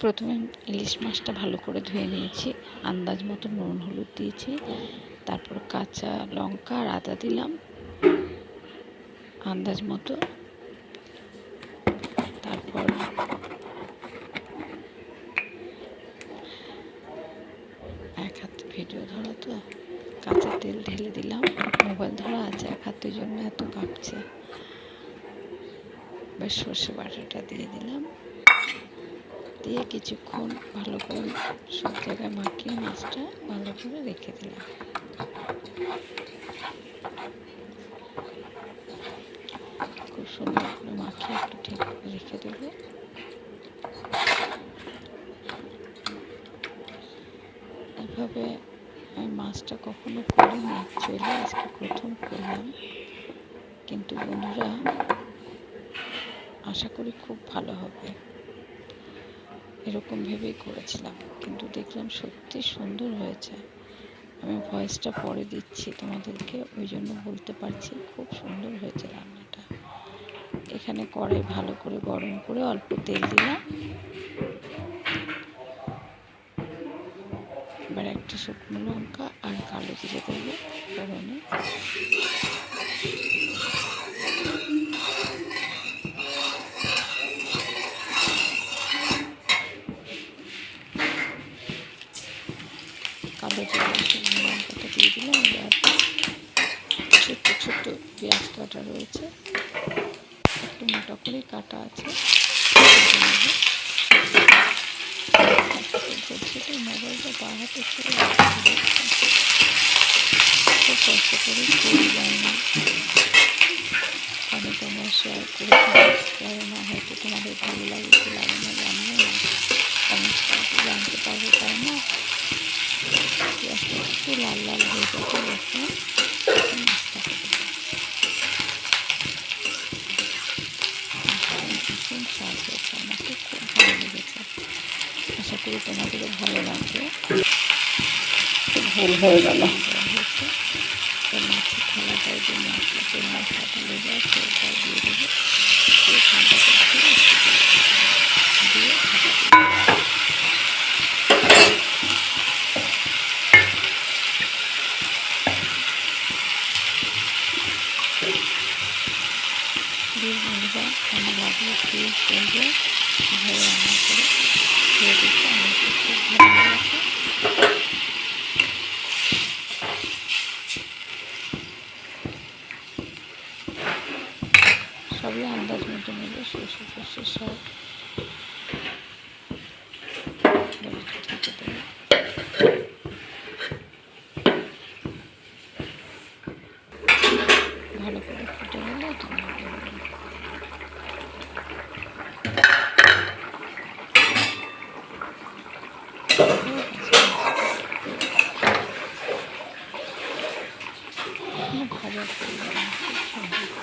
প্রথমে ইলিশ মাছটা ভালো করে ধুয়ে নিয়েছি। আন্দাজ মতো নুন, হলুদ দিয়েছি। তারপর কাঁচা লঙ্কা আর আদা দিলাম। আন্দাজ মতো। তারপর এক হাত ভিডিও ধরা তো, কাঁচা তেল ঢেলে দিলাম। মোবাইল ধরা আছে, এক হাতের জন্য এত কাঁপছে। বেশ সর্ষে বাটাটা দিয়ে দিলাম। দিয়ে কিছুক্ষণ ভালো করে সব জায়গায় মাখিয়ে মাছটা ভালো করে রেখে দিলাম। খুব সুন্দর করে মাখিয়ে একটু ঠিক রেখে দেবো। এভাবে আমি মাছটা কখনো করিনি অ্যাকচুয়ালি আজকে প্রথম করলাম। কিন্তু বন্ধুরা, আশা করি খুব ভালো হবে। এরকম ভেবেই করেছিলাম, কিন্তু দেখলাম সত্যি সুন্দর হয়েছে। আমি ভয়েসটা পরে দিচ্ছি তোমাদেরকে, ওই জন্য বলতে পারছি খুব সুন্দর হয়েছে রান্নাটা। এখানে কড়াই ভালো করে গরম করে অল্প তেল দিলাম। এবার একটা শুকনো লঙ্কা আর কালো জিরে দেবো ফোড়নে কালো লঙ্কাটা দিয়ে দিলাম ছোট্ট ছোট্ট পেঁয়াজ কাটা রয়েছে। একটু মোটা করে কাটা আছে। তো মোবাইলটা খুব কষ্ট করে তৈরি যায়নি আমি করে ভালো লাগে কি লাগে জানতে পারব তাই না একটু লাল লাল হয়ে যাবে এখন। ভীষণ স্বাদ হয়েছে আমাকে খুব ভালো লেগেছে। আশা করি তোমাদেরও ভালো লাগবে। ভুল হয়ে গেল। তো মাছের থালাটায় যে মশলা যে মশলাটা লেগে আছে দিয়ে দেবো দিয়ে ঠান্ডা করতে দিয়ে ঢাকা দিয়ে প্লিজ বন্ধুরা কেমন লাগল প্লিজ বলবে রান্না করে সবই আন্দাজ মতো নেবে ফসে সব বলে ঠিক দেবে ভালো করে ফুটে গেলে ঠান্ডা করে দেবে করে দিলাম খুব সুন্দর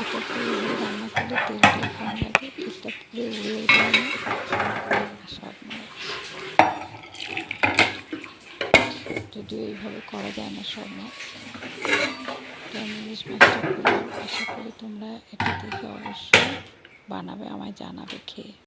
এটা পুরো রান্না করলে তেলটা কম লাগে এটা পুরো উড়ে যায় সব মাছ যদিও এইভাবে করা যায় না সব মাছ তো আমি মাছটা করলাম আশা করি তোমরা এটা দেখে অবশ্যই বানাবে, আমায় জানাবে খেয়ে।